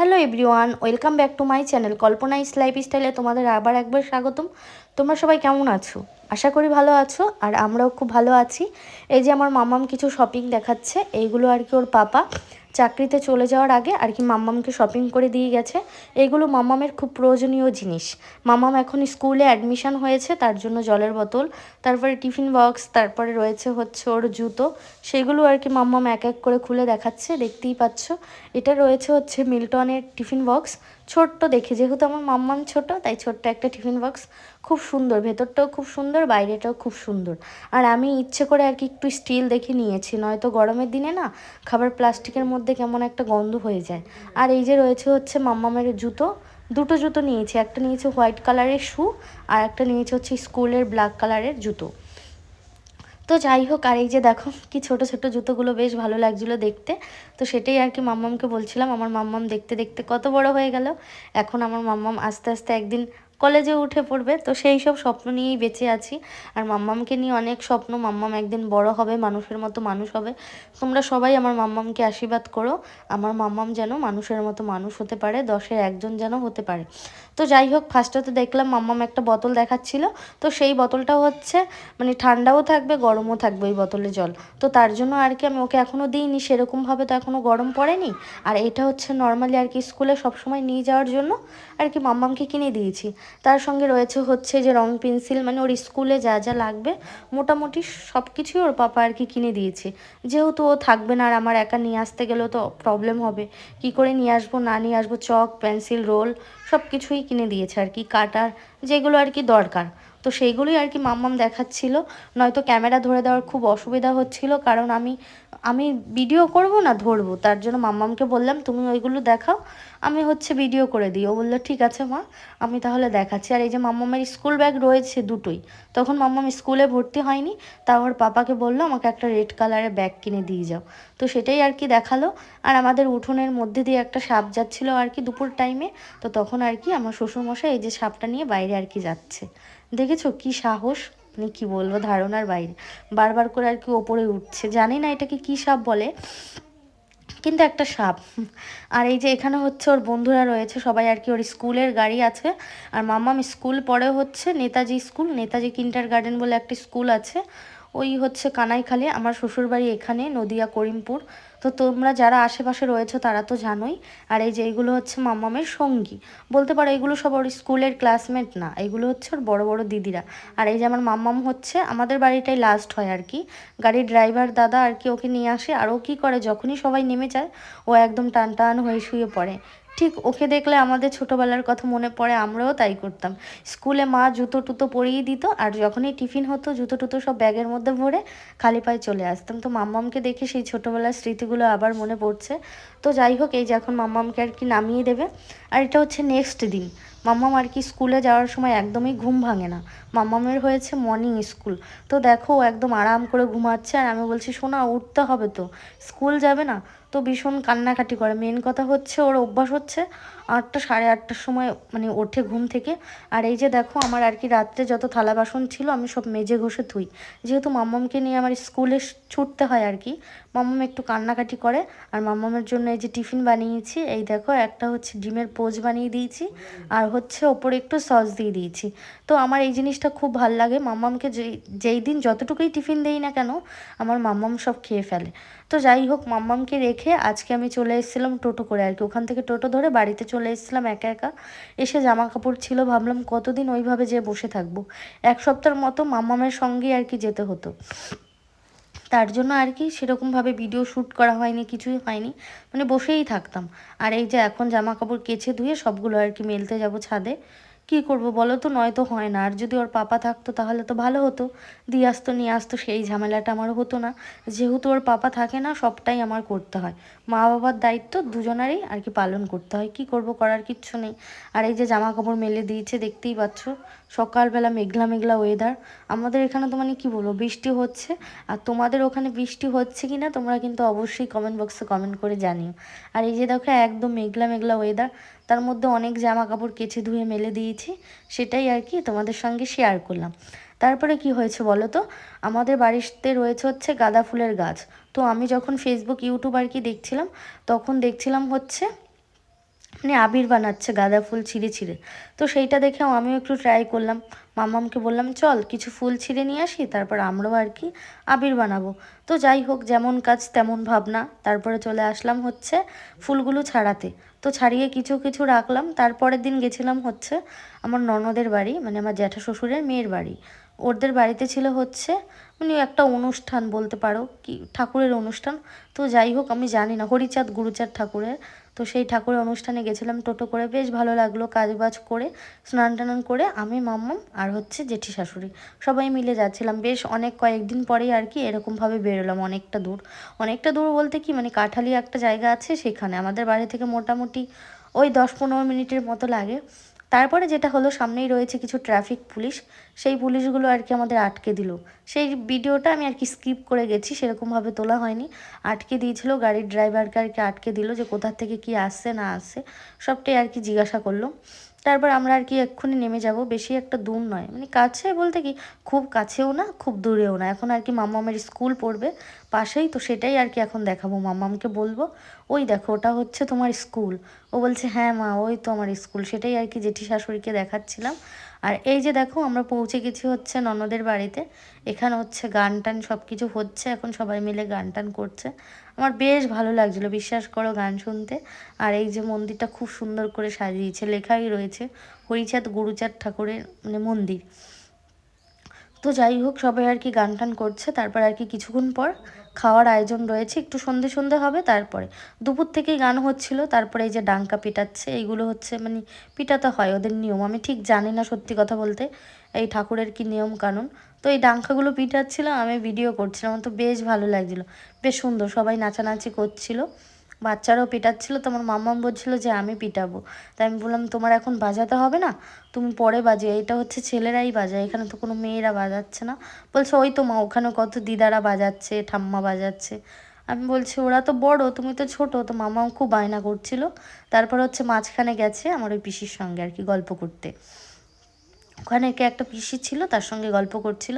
Hello everyone, welcome back to my channel Kalpana is life স্টাইলে তোমাদের আবার একবার স্বাগতম। তোমরা সবাই কেমন আছো? আশা করি ভালো আছো, আর আমরাও খুব ভালো আছি। এই যে আমার মামাম কিছু শপিং দেখাচ্ছে, এইগুলো আর কি ওর পাপা। চাকরিতে চলে যাওয়ার আগে আর কি মাম্মামকে শপিং করে দিয়ে গেছে। এগুলো মাম্মামের খুব প্রয়োজনীয় জিনিস। মাম্মাম এখন স্কুলে অ্যাডমিশান হয়েছে, তার জন্য জলের বোতল, তারপরে টিফিন বক্স তারপরে রয়েছে হচ্ছে ওর জুতো। সেগুলো আর কি মাম্মাম এক এক করে খুলে দেখাচ্ছে, দেখতেই পাচ্ছ। এটা রয়েছে হচ্ছে মিল্টনের টিফিন বক্স ছোট্ট দেখে, যেহেতু আমার মাম্মাম ছোট, তাই ছোট্ট একটা টিফিন বক্স খুব সুন্দর, ভেতরটাও খুব সুন্দর, বাইরেটাও খুব সুন্দর। আর আমি ইচ্ছে করে আর কি একটু স্টিল দেখে নিয়েছি, নয়তো গরমের দিনে না খাবার প্লাস্টিকের মধ্যে কেমন একটা গন্ধ হয়ে যায়। আর এই যে রয়েছে হচ্ছে মাম্মামের জুতো, দুটো জুতো নিয়েছি, একটা নিয়েছি হোয়াইট কালারের শু, আর একটা নিয়েছি হচ্ছে স্কুলের ব্ল্যাক কালারের জুতো। তো যাই হোক, আর এই যে দেখো কি ছোট ছোট জুতোগুলো বেশ ভালো লাগছিল দেখতে। তো সেটাই আর কি মাম্মামকে বলছিলাম, আমার মাম্মাম দেখতে দেখতে কত বড় হয়ে গেল। এখন আমার মাম্মাম আস্তে আস্তে একদিন কলেজে উঠে পড়বে, তো সেই সব স্বপ্ন নিয়েই বেঁচে আছি। আর মাম্মামকে নিয়ে অনেক স্বপ্ন, মাম্মাম একদিন বড় হবে, মানুষের মতো মানুষ হবে। তোমরা সবাই আমার মাম্মামকে আশীর্বাদ করো, আমার মাম্মাম যেন মানুষের মতো মানুষ হতে পারে, দশের একজন যেন হতে পারে। তো যাই হোক ফার্স্টে তো দেখলাম মাম্মাম একটা বোতল দেখাচ্ছিল, তো সেই বোতলটা হচ্ছে মানে ঠান্ডাও থাকবে, গরমও থাকবে ওই বোতলে জল। তো তার জন্য আর কি আমি ওকে এখনও দিইনি, সেরকমভাবে তো এখনও গরম পড়েনি। আর এটা হচ্ছে নর্মালি আর কি স্কুলে সবসময় নিয়ে যাওয়ার জন্য আর কি মাম্মামকে কিনে দিয়েছি। তার সঙ্গে রয়েছে হচ্ছে যে রং পেন্সিল মানে ওর স্কুলে যা যা লাগবে, মোটামুটি সব কিছুই ওর পাপা আর কি কিনে দিয়েছে। যেহেতু ও থাকবে না আর আমার একা নিয়ে আসতে গেলেও তো প্রবলেম হবে। কি করে নিয়ে আসব, না নিয়ে আসব, চক, পেন্সিল, রোল সব কিছুই কিনে দিয়েছে আর কি, কাটার যেগুলো আর কি দরকার। তো সেইগুলোই আর কি মাম্মাম দেখাচ্ছিল। নয়তো ক্যামেরা ধরে দেওয়ার খুব অসুবিধা হচ্ছিল, কারণ আমি আমি ভিডিও করব না, ধরবো। তার জন্য মাম্মামকে বললাম, তুমি ওইগুলো দেখাও, আমি হচ্ছে ভিডিও করে দিই। ও বলল, ঠিক আছে মা, আমি তাহলে দেখাচ্ছি। আর এই যে মাম্মামের স্কুল ব্যাগ রয়েছে দুটোই, তখন মাম্মাম স্কুলে ভর্তি হয়নি তা ওর পাপাকে বলল, আমাকে একটা রেড কালারের ব্যাগ কিনে দিয়ে যাও। তো সেটাই আর কি দেখাল। আর আমাদের উঠোনের মধ্যে দিয়ে একটা সাপ যাচ্ছিল আর কি দুপুর টাইমে তো তখন আর কি আমার শ্বশুরমশাই এই যে সাপটা নিয়ে বাইরে আর কি যাচ্ছে। দেখেছ কি সাহস? মানে কী বলব? ধারণার বাইরে। বারবার করে আর কি ওপরে উঠছে। জানি না এটাকে কী সাপ বলে, কিন্তু একটা সাপ। আর এই যে এখানে হচ্ছে ওর বন্ধুরা রয়েছে, সবাই আর কি ওর স্কুলের গাড়ি আছে। আর মামাম স্কুল পরে হচ্ছে Netaji school. Netaji kindergarten বলে একটা স্কুল আছে। ওই হচ্ছে কানাইখালি, আমার শ্বশুরবাড়ি এখানে, নদিয়া, করিমপুর। তো তোমরা যারা আশেপাশে রয়েছে তারা তো জানোই। আর এই যে এইগুলো হচ্ছে মাম্মামের সঙ্গী। বলতে পারো এগুলো সব ওর স্কুলের ক্লাসমেট না, এগুলো হচ্ছে ওর বড় বড় দিদিরা। আর এই যে আমার মাম্মাম হচ্ছে, আমাদের বাড়িটাই লাস্ট হয় আর কি। গাড়ির ড্রাইভার দাদা আর কি ওকে নিয়ে আসে, আর ও কী করে, যখনই সবাই নেমে যায়, ও একদম টান টান হয়ে শুয়ে পড়ে। ঠিক ওকে দেখলে আমাদের ছোটোবেলার কথা মনে পড়ে, আমরাও তাই করতাম। স্কুলে মা জুতো টুতো পরিয়ে দিত আর যখনই টিফিন হতো, জুতো টুতো সব ব্যাগের মধ্যে ভরে খালি পায়ে চলে আসতাম। তো মাম্মামকে দেখে সেই ছোটোবেলার স্মৃতিগুলো আবার মনে পড়ছে। তো যাই হোক, এই যে এখন মাম্মামকে আর কি নামিয়ে দেবে। আর এটা হচ্ছে নেক্সট দিন। মাম্মাম আর কি স্কুলে যাওয়ার সময় একদমই ঘুম ভাঙে না। মাম্মামের হয়েছে মর্নিং স্কুল তো দেখো একদম আরাম করে ঘুমাচ্ছে আর আমি বলছি, শোনা, উঠতে হবে তো। স্কুল যাবে না? তো ভীষণ কান্নাকাটি করে। মেন কথা হচ্ছে, ওর অভ্যাস হচ্ছে আটটা, সাড়ে আটটার সময় মানে ওঠে ঘুম থেকে। আর এই যে দেখো, আমার আর কি রাত্রে যত থালা বাসন ছিল, আমি সব মেজে ঘষে ধুই। যেহেতু মাম্মামকে নিয়ে আমার স্কুলে ছুটতে হয় আর কি, মাম্মাম একটু কান্নাকাটি করে। আর মাম্মামের জন্য এই যে টিফিন বানিয়েছি, এই দেখো একটা হচ্ছে ডিমের পোজ বানিয়ে দিয়েছি, আর হচ্ছে ওপরে একটু সস দিয়ে দিয়েছি। তো আমার এই জিনিসটা খুব ভালো লাগে, মাম্মামকে যেই দিন যতটুকুই টিফিন দেই না কেন, আমার মাম্মাম সব খেয়ে ফেলে। তো যাই হোক, মাম্মামকে রেখে আজকে আমি চলে এসেছিলাম টোটো করে আর কি। ওখান থেকে টোটো ধরে বাড়িতে চলে এসেছিলাম একা একা। এসে জামা কাপড় ছিল, ভাবলাম কতদিন ওইভাবে যে বসে থাকব। এক সপ্তাহের মতো মাম্মামের সঙ্গেই আর কি যেতে হতো। তার জন্য আর কি সেরকমভাবে ভিডিও শ্যুট করা হয়নি, কিছুই হয়নি। মানে বসেই থাকতাম। আর এই যে এখন জামা কাপড় কেচে ধুয়ে সবগুলো আর কি মেলতে যাব ছাদে। কি করব বলো তো? নয়তো হয় না। আর যদি ওর পাপা থাকতো তাহলে তো ভালো হতো। দিয়ে আসতো, নিয়ে আসতো, সেই ঝামেলাটা আমার হতো না। যেহেতু ওর পাপা থাকে না, সবটাই আমার করতে হয়। মা বাবার দায়িত্ব দুজনারই আর কি পালন করতে হয়। কি করব করার কিচ্ছু নেই। আর এই যে জামা কাপড় মেলে দিয়েছে, দেখতেই পাচ্ছ। সকালবেলা মেঘলা মেঘলা ওয়েদার আমাদের এখানে তো মানে কী বলব, বৃষ্টি হচ্ছে। আর তোমাদের ওখানে বৃষ্টি হচ্ছে কি না তোমরা কিন্তু অবশ্যই কমেন্ট বক্সে কমেন্ট করে জানিও। আর এই যে দেখো, একদম মেঘলা মেঘলা ওয়েদার তার মধ্যে অনেক জামা কাপড় কেচে ধুয়ে মেলে দিয়েছি, সেটাই আর কি তোমাদের সঙ্গে শেয়ার করলাম। তারপরে কি হয়েছে বলো তো? আমাদের বাড়িতে রয়েছে হচ্ছে গাঁদা ফুলের গাছ। তো আমি যখন ফেসবুক ইউটিউব আর কি দেখছিলাম, তখন দেখছিলাম হচ্ছে মানে আবির বানাচ্ছে, গাঁদা ফুল ছিঁড়ে ছিঁড়ে। তো সেইটা দেখেও আমিও একটু ট্রাই করলাম। মামামকে বললাম, চল, কিছু ফুল ছিঁড়ে নিয়ে আসি, তারপর আমরাও আর কি আবির বানাবো। তো যাই হোক, যেমন কাজ তেমন ভাবনা। তারপরে চলে আসলাম হচ্ছে ফুলগুলো ছাড়াতে। তো ছাড়িয়ে কিছু কিছু রাখলাম। তারপরের দিন গেছিলাম হচ্ছে আমার ননদের বাড়ি মানে আমার জ্যাঠা শ্বশুরের মেয়ের বাড়ি। ওদের বাড়িতে ছিল হচ্ছে মানে একটা অনুষ্ঠান বলতে পারো, কি ঠাকুরের অনুষ্ঠান। তো যাই হোক, আমি জানি না, হরিচাঁদ, গুরুচাঁদ ঠাকুরের তো সেই ঠাকুরের অনুষ্ঠানে গেছিলাম টোটো করে, বেশ ভালো লাগল কাজবাজ করে, স্নান টানান করে আমি মাম্মাম আর হচ্ছে জেঠি শাশুড়ি সবাই মিলে যাচ্ছিলাম। বেশ অনেক কয়েকদিন পরেই আর কি এরকমভাবে বেরোলাম অনেকটা দূর। অনেকটা দূর বলতে কি মানে কাঠালি একটা জায়গা আছে সেখানে। আমাদের বাড়ি থেকে মোটামুটি ওই দশ পনেরো মিনিটের মতো লাগে। তারপরে যেটা হলো, সামনেই রয়েছে কিছু ট্রাফিক পুলিশ সেই পুলিশগুলো আর কি আমাদের আটকে দিল। সেই ভিডিওটা আমি আর কি স্কিপ করে গেছি, সেরকমভাবে তোলা হয়নি। আটকে দিয়েছিল গাড়ির ড্রাইভারকে আর কি আটকে দিল যে কোথা থেকে কি আসছে, না আসছে, সবটাই আর কি জিজ্ঞাসা করল। তারপর আমরা আর কি এক্ষুনি নেমে যাব। বেশি একটা দূর নয়। মানে কাছে বলতে কি, খুব কাছেও না, খুব দূরেও না। এখন আর কি মামামের স্কুল পড়বে পাশেই, তো সেটাই আর কি এখন দেখাবো। মামামকে বলব, ওই দেখো, ওটা হচ্ছে তোমার স্কুল। ও বলছে হ্যাঁ মা, ওই তো আমার স্কুল। সেটাই আর কি জেঠি শাশুড়িকে দেখাচ্ছিলাম। আর এই যে দেখো, আমরা পৌঁছে গেছি হচ্ছে ননদের বাড়িতে। এখানে হচ্ছে গান টান সব কিছু হচ্ছে, এখন সবাই মিলে গান টান করছে। আমার বেশ ভালো লাগছিল, বিশ্বাস করো গান শুনতে। আর এই যে মন্দিরটা খুব সুন্দর করে সাজিয়েছে, লেখাই রয়েছে, হরিচাঁদ গুরুচাঁদ ঠাকুরের মানে মন্দির। তো যাই হোক, সবাই আর কি গান টান করছে, তারপর আর কি কিছুক্ষণ পর খাওয়ার আয়োজন রয়েছে, একটু সন্ধে সন্ধে হবে, তারপরে দুপুর থেকেই গান হচ্ছিল, তারপরে এই যে ডাঙ্কা পিটাচ্ছে, এইগুলো হচ্ছে মানে পিটাতে হয় ওদের নিয়ম। আমি ঠিক জানি না সত্যি কথা বলতে, এই ঠাকুরের কি নিয়ম কানুন। তো এই ডাঙ্কাগুলো পিটাচ্ছিলাম আমি ভিডিও করছিলাম, তো বেশ ভালো লাগছিল, বেশ সুন্দর, সবাই নাচানাচি করছিল। বাচ্চারাও পিটাচ্ছিল, তো আমার মাম্মাম বলছিল যে আমি পিটাবো। তাই আমি বললাম, তোমার এখন বাজাতে হবে না? তুমি পরে বাজে এটা হচ্ছে ছেলেরাই বাজায়, এখানে তো কোনো মেয়েরা বাজাচ্ছে না। বলছে, ওই তো মা, ওখানে কত দিদারা বাজাচ্ছে, ঠাম্মা বাজাচ্ছে। আমি বলছি, ওরা তো বড়, তুমি তো ছোট। তো মামাও খুব বায়না করছিল। তারপর হচ্ছে মাঝখানে গেছে আমার ওই পিসির সঙ্গে আর কি গল্প করতে। ওখানে কে একটা পিসি ছিল, তার সঙ্গে গল্প করছিল।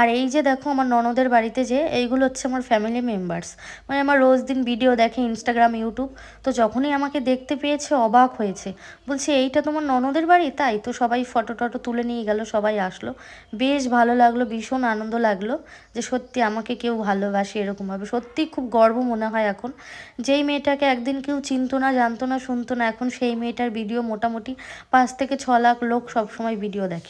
আর এই যে দেখো আমার ননদের বাড়িতে যে, এইগুলো হচ্ছে আমার ফ্যামিলি মেম্বার্স মানে আমার রোজ দিন ভিডিও দেখে ইনস্টাগ্রাম ইউটিউব তো যখনই আমাকে দেখতে পেয়েছে, অবাক হয়েছে। বলছে, এইটা তোমার ননদের বাড়ি? তাই তো সবাই ফটো টটো তুলে নিয়ে গেল, সবাই আসলো। বেশ ভালো লাগল, ভীষণ আনন্দ লাগল যে সত্যি আমাকে কেউ ভালোবাসে এরকমভাবে। সত্যি খুব গর্ব মনে হয় এখন। যেই মেয়েটাকে একদিন কেউ চিনতো না, জানতো না, শুনতো না, এখন সেই মেয়েটার ভিডিও মোটামুটি পাঁচ থেকে ছ লাখ লোক সবসময় ভিডিও দেখে।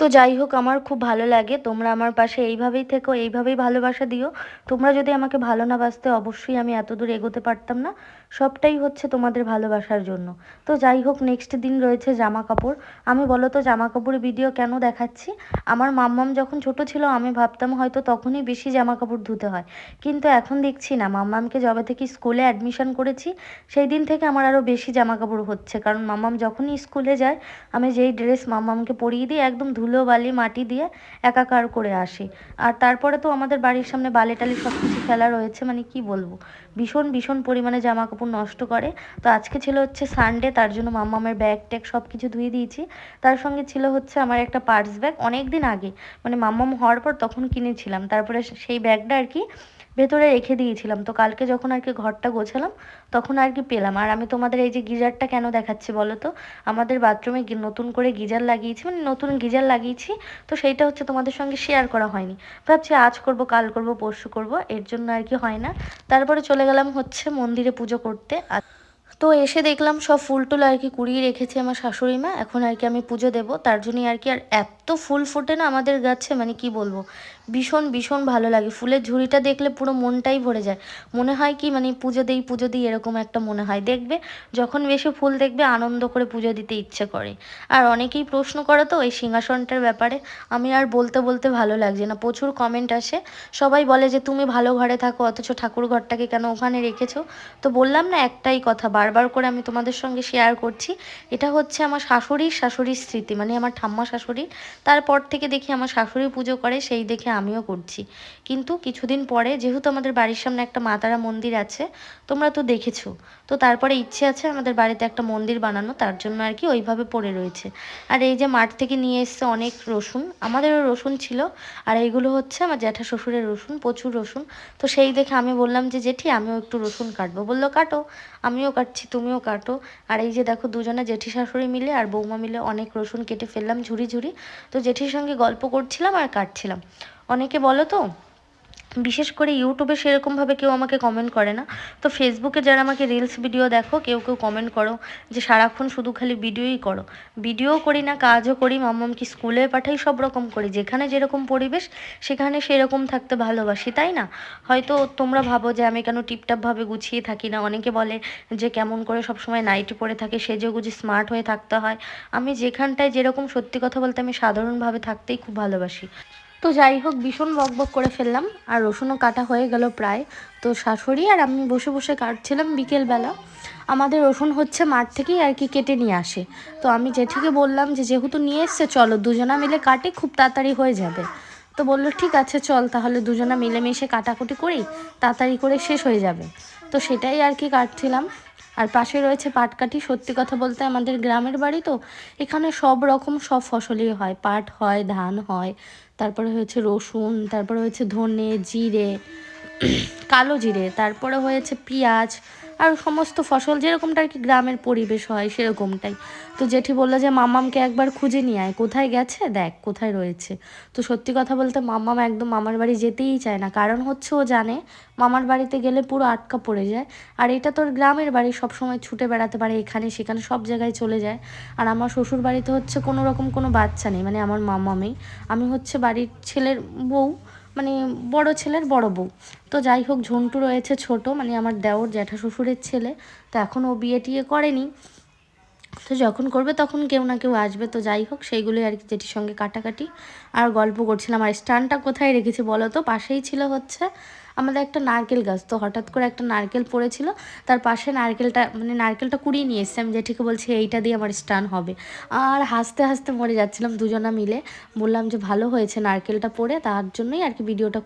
তো যাই হোক, আমার খুব ভালো লাগে। তোমরা আমার পাশে এইভাবেই থেকো, এইভাবেই ভালোবাসা দিও। তোমরা যদি আমাকে ভালো না বাসতে, অবশ্যই আমি এত দূর এগোতে পারতাম না। সবটাই হচ্ছে তোমাদের ভালোবাসার জন্য। তো যাই হোক নেক্সট দিন রয়েছে জামা কাপড় আমি বলো তো জামা কাপড়ের ভিডিও কেন দেখাচ্ছি? আমার মাম্মাম যখন ছোট ছিল, আমি ভাবতাম হয়তো তখনই বেশি জামা কাপড় ধুতে হয়। কিন্তু এখন দেখছি না, মাম্মামকে যবে থেকে স্কুলে অ্যাডমিশন করেছি, সেই দিন থেকে আমার আরও বেশি জামা কাপড় হচ্ছে। কারণ মাম্মাম যখনই স্কুলে যায়, আমি যেই ড্রেস মাম্মামকে পরিয়ে দিই, একদম ধুলো বালি মাটি দিয়ে একাকার করে আসে। আর তারপরে তো আমাদের বাড়ির সামনে বালি টালি সব কিছু ফেলা রয়েছে মানে কি বলব? ভীষণ ভীষণ পরিমাণে জামা কাপড় নষ্ট করে। তো আজকে ছিল হচ্ছে সানডে তার জন্য মাম্মামের ব্যাগ ট্যাগ সব কিছু ধুয়ে দিয়েছি। তার সঙ্গে ছিল হচ্ছে আমার একটা পার্স ব্যাগ অনেক দিন আগে মানে মাম্মাম হওয়ার পর তখন কিনেছিলাম। তারপরে সেই ব্যাগটা আর কি ভেতরে রেখে দিয়েছিলাম। তো কালকে যখন আর কি ঘরটা গোছালাম, তখন আর কি পেলাম। আর আমি তোমাদের এই যে গিজারটা কেন দেখাচ্ছি বলো তো? আমাদের বাথরুমে নতুন করে গিজার লাগিয়েছি মানে নতুন গিজার লাগিয়েছি, তো সেইটা হচ্ছে তোমাদের সঙ্গে শেয়ার করা হয়নি। ভাবছি আজ করব, কাল করব, পরশু করব, এর জন্য আর কি হয় না। তারপরে চলে গেলাম হচ্ছে মন্দিরে পুজো করতে। আর তো এসে দেখলাম সব ফুল টুল আর কি কুড়িয়ে রেখেছে আমার শাশুড়ি মা। এখন আর কি আমি পুজো দেবো। তার জন্যই আর কি আর এত ফুল ফোটে না আমাদের গাছে মানে কি বলব? ভীষণ ভীষণ ভালো লাগে। ফুলের ঝুড়িটা দেখলে পুরো মনটাই ভরে যায়। মনে হয় কি মানে পুজো দিই পুজো দিই এরকম একটা মনে হয়। দেখবে যখন বেশি ফুল দেখবে আনন্দ করে পুজো দিতে ইচ্ছে করে। আর অনেকেই প্রশ্ন করে তো এই সিংহাসনটার ব্যাপারে। আমি আর বলতে বলতে ভালো লাগছে না। প্রচুর কমেন্ট আসে। সবাই বলে যে, তুমি ভালো ঘরে থাকো, অথচ ঠাকুর ঘরটাকে কেন ওখানে রেখেছো? তো বললাম না একটাই কথা বারবার করে আমি তোমাদের সঙ্গে শেয়ার করছি। এটা হচ্ছে আমার শাশুড়ির শাশুড়ির স্মৃতি মানে আমার ঠাম্মা শাশুড়ির। তারপর থেকে দেখি আমার শাশুড়ি পুজো করে, সেই দেখে আমিও করছি। কিন্তু কিছুদিন পরে, যেহেতু আমাদের বাড়ির সামনে একটা মাতারা মন্দির আছে, তোমরা তো দেখেছ। তো তারপরে ইচ্ছে আছে আমাদের বাড়িতে একটা মন্দির বানানো, তার জন্য আর কি ওইভাবে পড়ে রয়েছে। আর এই যে মাঠ থেকে নিয়ে এসছে অনেক রসুন, আমাদেরও রসুন ছিল। আর এইগুলো হচ্ছে আমার জ্যাঠা শ্বশুরের রসুন, প্রচুর রসুন। তো সেই দেখে আমি বললাম যে, জেঠি, আমিও একটু রসুন কাটবো। বলল, কাটো। আমিও কাটছি। কাটছি তুমিও কাটো। আর এই যে দেখো দুজনে জেঠি শাশুড়ি মিলে আর বৌমা মিলে অনেক রসুন কেটে ফেললাম ঝুড়ি ঝুড়ি। তো জেঠির সঙ্গে গল্প করছিলাম আর কাটছিলাম। অনেকে বলো তো? বিশেষ করে ইউটিউবে সেরকমভাবে কেউ আমাকে কমেন্ট করে না। তো ফেসবুকে যারা আমাকে রিলস ভিডিও দেখো, কেউ কেউ কমেন্ট করো যে, সারাক্ষণ শুধু খালি ভিডিওই করো। ভিডিও করি না, কাজও করি, মাম্মামকে স্কুলে পাঠাই, সব রকম করি। যেখানে যেরকম পরিবেশ, সেখানে সেরকম থাকতে ভালোবাসি, তাই না? হয়তো তোমরা ভাবো যে, আমি কেন টিপটাপভাবে গুছিয়ে থাকি না? অনেকে বলে যে, কেমন করে সবসময় নাইটি পরে থাকে, সেজে গুজে স্মার্ট হয়ে থাকতে হয়। আমি যেখানটায় যেরকম সত্যি কথা বলতে আমি সাধারণভাবে থাকতেই খুব ভালোবাসি। তো যাই হোক, ভীষণ বক বক করে ফেললাম। আর রসুনও কাটা হয়ে গেল প্রায়। তো শাশুড়ি আর আমি বসে বসে কাটছিলাম বিকেলবেলা। আমাদের রসুন হচ্ছে মাঠ থেকেই আর কি কেটে নিয়ে আসে। তো আমি জেঠিকে বললাম যে, যেহেতু নিয়ে এসছে, চলো দুজনা মিলে কাটে, খুব তাড়াতাড়ি হয়ে যাবে। তো বলল, ঠিক আছে, চল, তাহলে দুজনা মিলেমিশে কাটাকুটি করি, তাড়াতাড়ি করে শেষ হয়ে যাবে। তো সেটাই আর কি কাটছিলাম। আর পাশে রয়েছে পাটকাঠি। সত্যি কথা বলতে আমাদের গ্রামের বাড়ি তো এখানে সব রকম সব ফসলই হয়। পাট হয়, ধান হয়, তারপরে হয়েছে রসুন, তারপরে হয়েছে ধনে, জিরে, কালো জিরে, তারপরে হয়েছে পেঁয়াজ আর সমস্ত ফসল যেরকমটা আর কি গ্রামের পরিবেশ হয় সেরকমটাই। তো জেঠি বলল যে মামামকে একবার খুঁজে নিয়ে আয়। কোথায় গেছে? দেখ, কোথায় রয়েছে। তো সত্যি কথা বলতে মামাম একদম মামার বাড়ি যেতেই চায় না। কারণ হচ্ছে ও জানে, মামার বাড়িতে গেলে পুরো আটকা পড়ে যায়। আর এটা তোর গ্রামের বাড়ি সব সময় ছুটে বেড়াতে পারে, এখানে সেখানে সব জায়গায় চলে যায়। আর আমার শ্বশুর বাড়িতে হচ্ছে কোনো রকম কোনো বাচ্চা নেই মানে আমার মামামেই আমি হচ্ছে বাড়ির ছেলের বউ মানে বড় ছেলের বড় বউ। তো যাই হোক, ঝন্টু রয়েছে ছোট মানে আমার দেওর জ্যাঠা শ্বশুরের ছেলে। তো এখন ও বিয়ে টিয়ে করেনি। তো যখন করবে তখন কেউ না কেউ আসবে, তো যাই হোক, সেইগুলোই আর কি যেটির সঙ্গে কাটাকাটি। আর গল্প করছিলাম, আর স্টানটা কোথায় রেখেছি বলো তো? পাশেই ছিল হচ্ছে আমাদের একটা নারকেল গাছ, তো হঠাৎ করে একটা নারকেল পড়েছিল, তার পাশে নারকেলটা মানে নারকেলটা কুড়িয়ে নিয়ে এসছে। আমি জেঠিকে বলছি, এইটা দিয়ে আমার স্টান হবে। আর হাসতে হাসতে মরে যাচ্ছিলাম দুজনা মিলে। বললাম যে, ভালো হয়েছে নারকেলটা পড়ে, তার জন্যই আর কি ভিডিওটা